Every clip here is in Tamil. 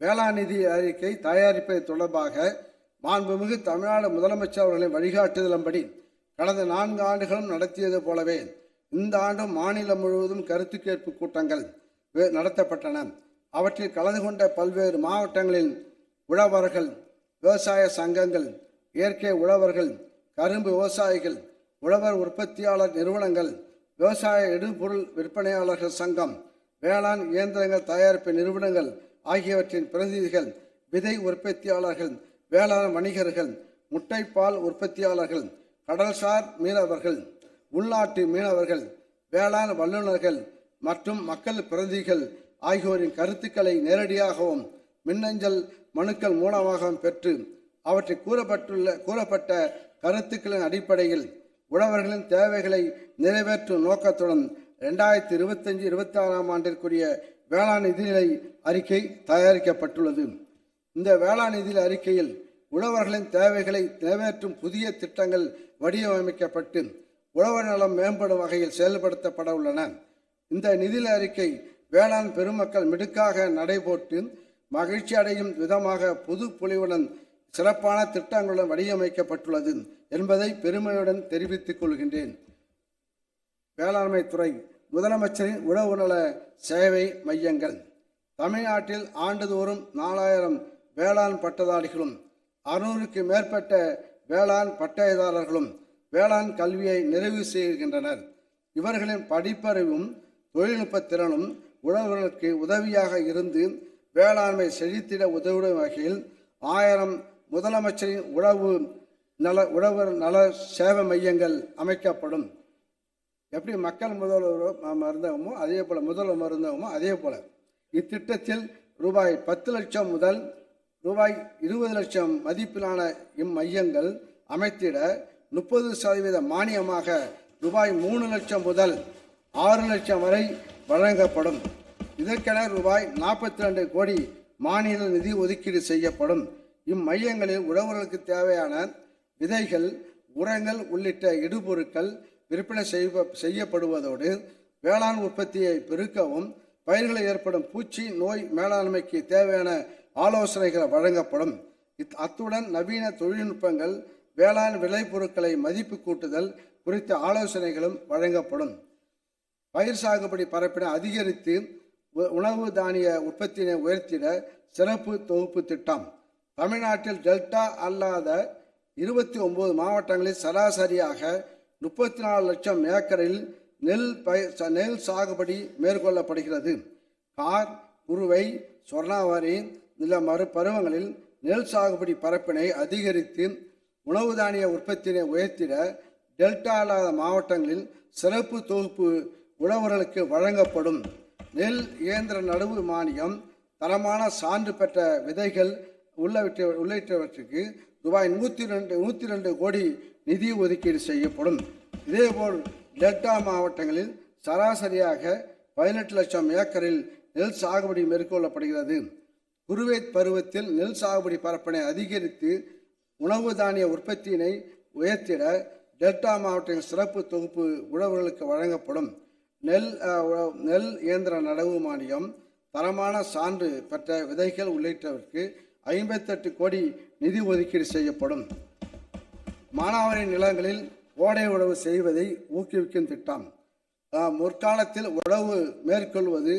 வேளாண் நிதி அறிக்கை தயாரிப்பது தொடர்பாக மாண்புமிகு தமிழ்நாடு முதலமைச்சர் அவர்களின் வழிகாட்டுதலின்படி கடந்த நான்கு ஆண்டுகளும் நடத்தியது போலவே இந்த ஆண்டும் மாநிலம் முழுவதும் கருத்து கேட்பு கூட்டங்கள் நடத்தப்பட்டன. அவற்றில் கலந்து கொண்ட பல்வேறு மாவட்டங்களில் உழவர்கள் விவசாய சங்கங்கள் இயற்கை உழவர்கள் கரும்பு விவசாயிகள் உழவர் உற்பத்தியாளர் நிறுவனங்கள் விவசாய இடுபொருள் விற்பனையாளர்கள் சங்கம் வேளாண் இயந்திரங்கள் தயாரிப்பு நிறுவனங்கள் ஆகியவற்றின் பிரதிநிதிகள் விதை உற்பத்தியாளர்கள் வேளாண் வணிகர்கள் முட்டைப்பால் உற்பத்தியாளர்கள் கடல்சார் மீனவர்கள் உள்நாட்டு மீனவர்கள் வேளாண் வல்லுநர்கள் மற்றும் மக்கள் பிரதிநிதிகள் ஆகியோரின் கருத்துக்களை நேரடியாகவும் மின்னஞ்சல் மனுக்கள் மூலமாகவும் பெற்று அவற்றில் கூறப்பட்டுள்ள கூறப்பட்ட கருத்துக்களின் அடிப்படையில் உழவர்களின் தேவைகளை நிறைவேற்றும் நோக்கத்துடன் ரெண்டாயிரத்தி இருபத்தஞ்சு இருபத்தி ஆறாம் ஆண்டிற்குரிய வேளாண் நிதிநிலை அறிக்கை தயாரிக்கப்பட்டுள்ளது. இந்த வேளாண் நிதி அறிக்கையில் உழவர்களின் தேவைகளை நிறைவேற்றும் புதிய திட்டங்கள் வடிவமைக்கப்பட்டு உழவர் நலம் மேம்படும் வகையில் செயல்படுத்தப்பட உள்ளன. இந்த நிதி அறிக்கை வேளாண் பெருமக்கள் மிடுக்காக நடைபோட்டு மகிழ்ச்சி அடையும் விதமாக புது பொலிவுடன் சிறப்பான திட்டங்களுடன் வடிவமைக்கப்பட்டுள்ளது என்பதை பெருமையுடன் தெரிவித்துக் கொள்கின்றேன். வேளாண்மை துறை முதலமைச்சரின் உழவு நல சேவை மையங்கள். தமிழ்நாட்டில் ஆண்டுதோறும் நாலாயிரம் வேளாண் பட்டதாரிகளும் அறுநூறுக்கு மேற்பட்ட வேளாண் பட்டயதாரர்களும் வேளாண் கல்வியை நிறைவு செய்கின்றனர். இவர்களின் படிப்பறிவும் தொழில்நுட்ப திறனும் உழவர்களுக்கு உதவியாக இருந்து வேளாண்மை செழித்திட உதவிடும் வகையில் ஆயிரம் முதலமைச்சரின் உழவு நல உழவர் நல சேவை மையங்கள் அமைக்கப்படும். எப்படி மக்கள் முதல்வர் மருந்தகமோ அதே போல் முதல்வர் மருந்தகமோ அதே போல். இத்திட்டத்தில் ரூபாய் பத்து லட்சம் முதல் ரூபாய் இருபது லட்சம் மதிப்பிலான இம்மையங்கள் அமைத்திட முப்பது சதவீத மானியமாக ரூபாய் மூணு லட்சம் முதல் ஆறு லட்சம் வரை வழங்கப்படும். இதற்கென ரூபாய் நாற்பத்தி ரெண்டு கோடி மாநில நிதி ஒதுக்கீடு செய்யப்படும். இம்மையங்களில் உழவர்களுக்கு தேவையான விதைகள் உரங்கள் உள்ளிட்ட இடுபொருட்கள் விற்பனை செய்வ செய்யப்படுவதோடு வேளாண் உற்பத்தியை பெருக்கவும் பயிர்களில் ஏற்படும் பூச்சி நோய் மேலாண்மைக்கு தேவையான ஆலோசனைகள் வழங்கப்படும். இத்- அத்துடன் நவீன தொழில்நுட்பங்கள் வேளாண் விளைபொருட்களை மதிப்பு கூட்டுதல் குறித்த ஆலோசனைகளும் வழங்கப்படும். பயிர் சாகுபடி பரப்பினை அதிகரித்து உணவு தானிய உற்பத்தியினை உயர்த்திட சிறப்பு தொகுப்பு திட்டம். தமிழ்நாட்டில் டெல்டா அல்லாத இருபத்தி ஒன்பது மாவட்டங்களில் சராசரியாக முப்பத்தி நாலு லட்சம் ஏக்கரில் நெல் பயிர் ச- நெல் சாகுபடி மேற்கொள்ளப்படுகிறது. கார் குறுவை சொர்ணாவாரி நில மறு பருவங்களில் நெல் சாகுபடி பரப்பினை அதிகரித்து உணவு தானிய உற்பத்தியினை உயர்த்திட டெல்டா அல்லாத மாவட்டங்களில் சிறப்பு தொகுப்பு உழவர்களுக்கு வழங்கப்படும். நெல் இயந்திர நடுவு மானியம் தரமான சான்று பெற்ற விதைகள் உள்ளவற்றை உள்ளிட்டவற்றுக்கு ரூபாய் நூற்றி ரெண்டு நூற்றி ரெண்டு கோடி நிதி ஒதுக்கீடு செய்யப்படும். இதேபோல் டெல்டா மாவட்டங்களில் சராசரியாக பதினெட்டு லட்சம் ஏக்கரில் நெல் சாகுபடி மேற்கொள்ளப்படுகிறது. குருவேத் பருவத்தில் நெல் சாகுபடி பரப்பினை அதிகரித்து உணவு தானிய உற்பத்தியினை உயர்த்திட டெல்டா மாவட்டத்தின் சிறப்பு தொகுப்பு உழவர்களுக்கு வழங்கப்படும். நெல் நெல் இயந்திர நடவு மானியம் தரமான சான்று பெற்ற விதைகள் உள்ளிட்டவற்றுக்கு ஐம்பத்தெட்டு கோடி நிதி ஒதுக்கீடு செய்யப்படும். மானாவாரி நிலங்களில் ஓடை உழவு செய்வதை ஊக்குவிக்கும் திட்டம். முற்காலத்தில் உழவு மேற்கொள்வது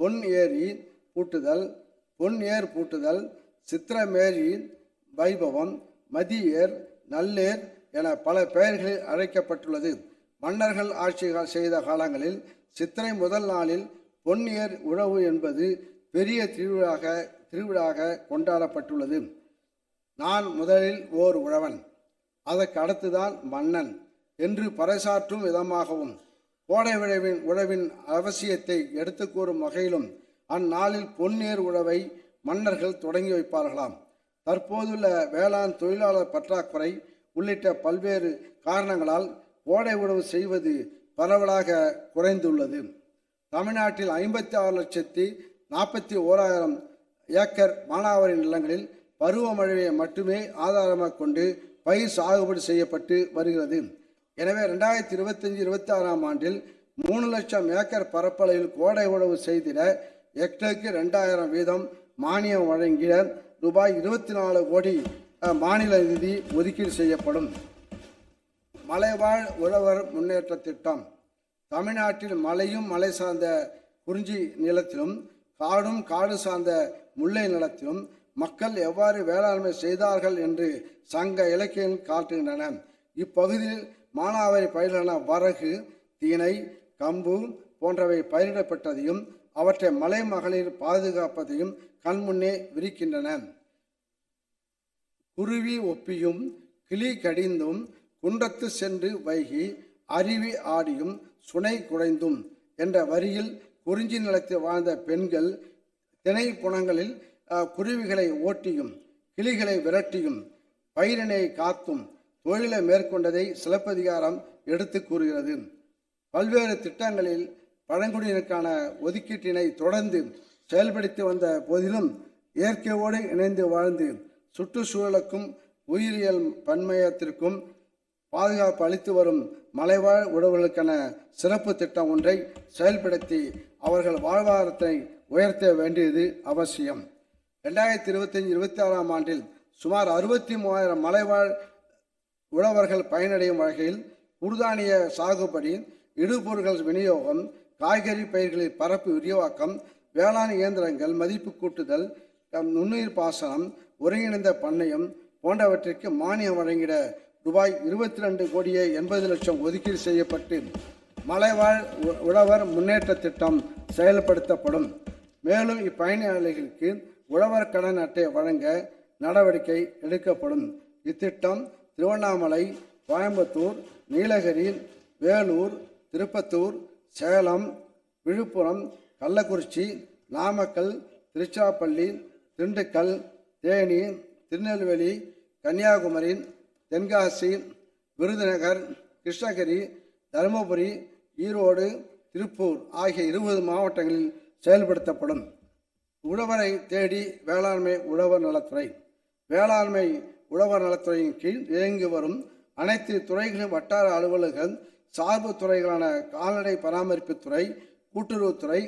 பொன் ஏரி பூட்டுதல் பொன் ஏர் பூட்டுதல் சித்திரமேரி வைபவம் மதியேர் நல்லேர் என பல பெயர்களில் அழைக்கப்பட்டுள்ளது. மன்னர்கள் ஆட்சி செய்த காலங்களில் சித்திரை முதல் நாளில் பொன்னியர் உழவு என்பது பெரிய திருவிழாக திருவிழாக கொண்டாடப்பட்டுள்ளது. நான் முதலில் ஓர் உழவன். அதற்கு அடுத்துதான் மன்னன் என்று பறைசாற்றும் விதமாகவும் கோடை விழவின் உழவின் அவசியத்தை எடுத்து கூறும் வகையிலும் அந்நாளில் பொன்னேர் உழவை மன்னர்கள் தொடங்கி வைப்பார்களாம். தற்போதுள்ள வேளாண் தொழிலாளர் பற்றாக்குறை உள்ளிட்ட பல்வேறு காரணங்களால் கோடை உழவு செய்வது பரவலாக குறைந்துள்ளது. தமிழ்நாட்டில் ஐம்பத்தி ஆறு லட்சத்தி நாற்பத்தி ஓராயிரம் ஏக்கர் மானாவாரி நிலங்களில் பருவமழையை மட்டுமே ஆதாரமாக கொண்டு பயிர் சாகுபடி செய்யப்பட்டு வருகிறது. எனவே ரெண்டாயிரத்தி இருபத்தஞ்சி இருபத்தி ஆறாம் ஆண்டில் மூணு லட்சம் ஏக்கர் பரப்பளவில் கோடை உழவு செய்திட ஹெக்டருக்கு ரெண்டாயிரம் வீதம் மானியம் வழங்கிட ரூபாய் இருபத்தி நாலு கோடி மாநில நிதி ஒதுக்கீடு செய்யப்படும். மலைவாழ் உழவர் முன்னேற்ற திட்டம். தமிழ்நாட்டில் மலையும் மலை சார்ந்த குறிஞ்சி நிலத்திலும் காடும் காடு சார்ந்த முல்லை நிலத்திலும் மக்கள் எவ்வாறு வேளாண்மை செய்தார்கள் என்று சங்க இலக்கியங்கள் காட்டுகின்றன. இப்பகுதியில் மானாவாரி பயிரான வரகு தீனை கம்பு போன்றவை பயிரிடப்பட்டதையும் அவற்றை மலை மகளிர் பாதுகாப்பதையும் கண்முன்னே விரிக்கின்றன. குருவி ஒப்பியும் கிளி கடிந்தும் குன்றத்து சென்று வைகி அருவி ஆடியும் சுனை குடைந்தும் என்ற வரியில் குறிஞ்சி நிலத்தில் வாழ்ந்த பெண்கள் திணை குணங்களில் குருவிகளை ஓட்டியும் கிளிகளை விரட்டியும் பயிரினை காத்தும் தொழிலை மேற்கொண்டதை சிலப்பதிகாரம் எடுத்து கூறுகிறது. பல்வேறு திட்டங்களில் பழங்குடியினருக்கான ஒதுக்கீட்டினை தொடர்ந்து செயல்படுத்தி வந்த போதிலும் இயற்கையோடு இணைந்து வாழ்ந்து சுற்றுச்சூழலுக்கும் உயிரியல் பன்மையத்திற்கும் பாதுகாப்பு அளித்து வரும் மலைவாழ் உறவுகளுக்கான சிறப்பு திட்டம் ஒன்றை செயல்படுத்தி அவர்கள் வாழ்வாதாரத்தை உயர்த்த வேண்டியது அவசியம். ரெண்டாயிரத்தி இருபத்தஞ்சி இருபத்தி ஆறாம் ஆண்டில் சுமார் அறுபத்தி மூவாயிரம் மலைவாழ் உழவர்கள் பயனடையும் வகையில் குர்தானிய சாகுபடி இடுபொருட்கள் விநியோகம் காய்கறி பயிர்களின் பரப்பு விரிவாக்கம் வேளாண் இயந்திரங்கள் மதிப்பு கூட்டுதல் நுண்ணுயிர் பாசனம் ஒருங்கிணைந்த பண்ணையம் போன்றவற்றிற்கு மானியம் வழங்கிட ரூபாய் இருபத்தி ரெண்டு கோடியே எண்பது லட்சம் ஒதுக்கீடு செய்யப்பட்டு மலைவாழ் உ- உழவர் முன்னேற்ற திட்டம் செயல்படுத்தப்படும். மேலும் இப்பயனாளிகளுக்கு உழவர் கடன் அட்டை வழங்க நடவடிக்கை எடுக்கப்படும். இத்திட்டம் திருவண்ணாமலை கோயம்புத்தூர் நீலகிரி வேலூர் திருப்பத்தூர் சேலம் விழுப்புரம் கள்ளக்குறிச்சி நாமக்கல் திருச்சிராப்பள்ளி திண்டுக்கல் தேனி திருநெல்வேலி கன்னியாகுமரி தென்காசி விருதுநகர் கிருஷ்ணகிரி தருமபுரி ஈரோடு திருப்பூர் ஆகிய இருபது மாவட்டங்களில் செயல்படுத்தப்படும். உழவரை தேடி வேளாண்மை உழவர் நலத்துறை. வேளாண்மை உழவர் நலத்துறையின் கீழ் இயங்கி வரும் அனைத்து துறைகளின் வட்டார அலுவலர்கள் சார்பு துறைகளான கால்நடை பராமரிப்புத் துறை கூட்டுறவுத்துறை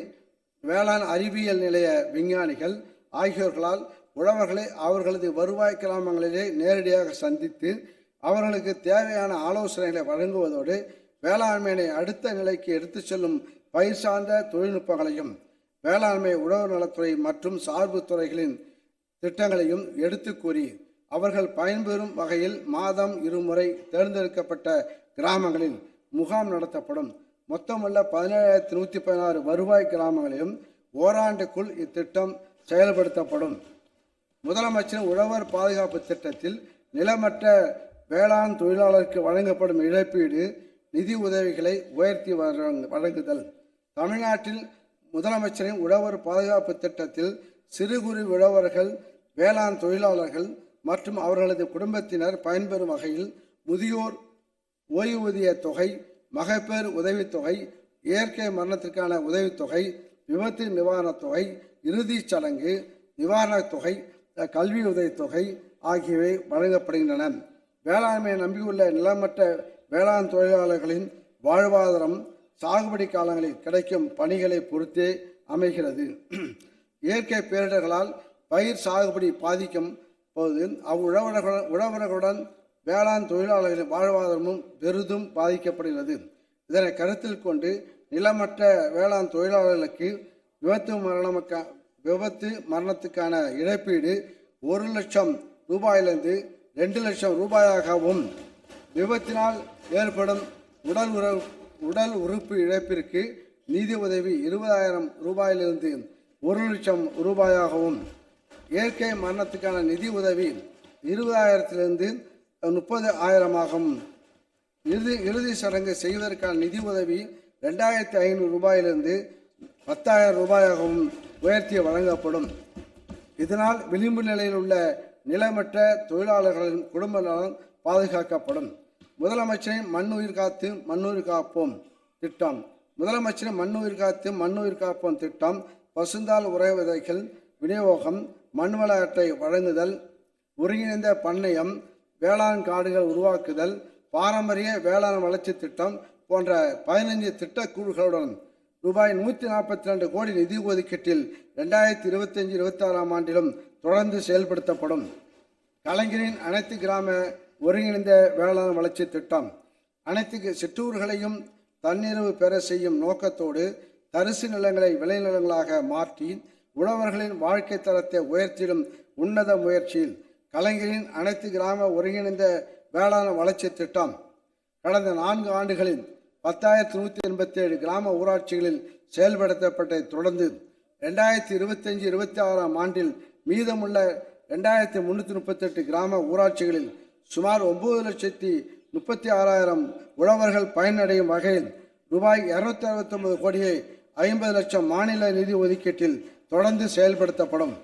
வேளாண் அறிவியல் நிலைய விஞ்ஞானிகள் ஆகியோர்களால் உழவர்களை அவர்களது வருவாய் கிராமங்களிலே நேரடியாக சந்தித்து அவர்களுக்கு தேவையான ஆலோசனைகளை வழங்குவதோடு வேளாண்மையினை அடுத்த நிலைக்கு எடுத்து செல்லும் பயிர் சார்ந்த தொழில்நுட்பங்களையும் வேளாண்மை உழவு நலத்துறை மற்றும் சார்பு துறைகளின் திட்டங்களையும் எடுத்து கூறி அவர்கள் பயன்பெறும் வகையில் மாதம் இருமுறை தேர்ந்தெடுக்கப்பட்ட கிராமங்களில் முகாம் நடத்தப்படும். மொத்தமுள்ள பதினேழாயிரத்தி நூற்றி பதினாறு வருவாய் கிராமங்களிலும் ஓராண்டுக்குள் இத்திட்டம் செயல்படுத்தப்படும். முதலமைச்சர் உழவர் பாதுகாப்பு திட்டத்தில் நிலமற்ற வேளாண் தொழிலாளருக்கு வழங்கப்படும் இழப்பீடு நிதி உதவிகளை உயர்த்தி வழங்க- வழங்குதல். தமிழ்நாட்டில் முதலமைச்சரின் உழவர் பாதுகாப்பு திட்டத்தில் சிறு குறு உழவர்கள் வேளாண் தொழிலாளர்கள் மற்றும் அவர்களது குடும்பத்தினர் பயன்பெறும் வகையில் முதியோர் ஓய்வூதிய தொகை மகப்பேறு உதவித்தொகை இயற்கை மரணத்திற்கான உதவித்தொகை விபத்து நிவாரணத் தொகை இறுதிச் சடங்கு நிவாரணத் தொகை கல்வி உதவித்தொகை ஆகியவை வழங்கப்படுகின்றன. வேளாண்மையை நம்பியுள்ள நிலமற்ற வேளாண் தொழிலாளர்களின் வாழ்வாதாரம் சாகுபடி காலங்களில் கிடைக்கும் பணிகளை பொறுத்தே அமைகிறது. இயற்கை பேரிடர்களால் பயிர் சாகுபடி பாதிக்கும் போது அவ்வுழவர்களுடன் உழவர்களுடன் வேளாண் தொழிலாளர்களின் வாழ்வாதாரமும் பெரிதும் பாதிக்கப்படுகிறது. இதனை கருத்தில் கொண்டு நிலமற்ற வேளாண் தொழிலாளர்களுக்கு விபத்து மரணமுக்கா விபத்து மரணத்துக்கான இழப்பீடு ஒரு லட்சம் ரூபாயிலிருந்து ரெண்டு லட்சம் ரூபாயாகவும் விபத்தினால் ஏற்படும் உடல் உறவு உடல் உறுப்பு இழப்பிற்கு நிதி உதவி இருபதாயிரம் ரூபாயிலிருந்து ஒரு லட்சம் ரூபாயாகவும் இயற்கை மரணத்துக்கான நிதி உதவி இருபதாயிரத்திலிருந்து முப்பது ஆயிரமாகவும் இறுதி இறுதி சடங்கு செய்வதற்கான நிதி உதவி ரெண்டாயிரத்தி ஐநூறு ரூபாயிலிருந்து பத்தாயிரம் ரூபாயாகவும் உயர்த்தி வழங்கப்படும். இதனால் விளிம்பு நிலையில் உள்ள நிலமற்ற தொழிலாளர்களின் குடும்ப நலன் பாதுகாக்கப்படும். முதலமைச்சரின் மண்ணுயிர் காத்து மண்ணுயிர் காப்போம் திட்டம். முதலமைச்சரின் மண்ணுயிர் காத்து மண்ணுயிர் காப்போம் திட்டம். பசுந்தால் உரை விதைகள் விநியோகம் மண்வள அட்டை வழங்குதல் ஒருங்கிணைந்த பண்ணையம் வேளாண் காடுகள் உருவாக்குதல் பாரம்பரிய வேளாண் வளர்ச்சி திட்டம் போன்ற பதினைஞ்சு திட்டக்குழுகளுடன் ரூபாய் நூற்றி நாற்பத்தி ரெண்டு கோடி நிதி ஒதுக்கீட்டில் ரெண்டாயிரத்தி இருபத்தஞ்சு இருபத்தாறாம் ஆண்டிலும் தொடர்ந்து செயல்படுத்தப்படும். கலைஞரின் அனைத்து கிராம ஒருங்கிணைந்த வேளாண் வளர்ச்சி திட்டம். அனைத்து சிற்றூர்களையும் தன்னிறைவு பெற செய்யும் நோக்கத்தோடு தரிசு நிலங்களை விளைநிலங்களாக மாற்றி உழவர்களின் வாழ்க்கை தரத்தை உயர்த்திடும் உன்னத முயற்சியில் கலைஞரின் அனைத்து கிராம ஒருங்கிணைந்த வேளாண் வளர்ச்சி திட்டம். கடந்த நான்கு ஆண்டுகளில் பத்தாயிரத்தி நூற்றி எண்பத்தி ஏழு கிராம ஊராட்சிகளில் செயல்படுத்தப்பட்டதை தொடர்ந்து ரெண்டாயிரத்தி இருபத்தஞ்சு இருபத்தி ஆறாம் ஆண்டில் மீதமுள்ள ரெண்டாயிரத்தி முன்னூற்றி முப்பத்தெட்டு கிராம ஊராட்சிகளில் சுமார் ஒன்பது லட்சத்தி முப்பத்தி ஆறாயிரம் உழவர்கள் பயனடையும் வகையில் ரூபாய் இருநூத்தி அறுபத்தொன்பது கோடியை ஐம்பது லட்சம் மாநில நிதி ஒதுக்கீட்டில் தொடர்ந்து செயல்படுத்தப்படும்.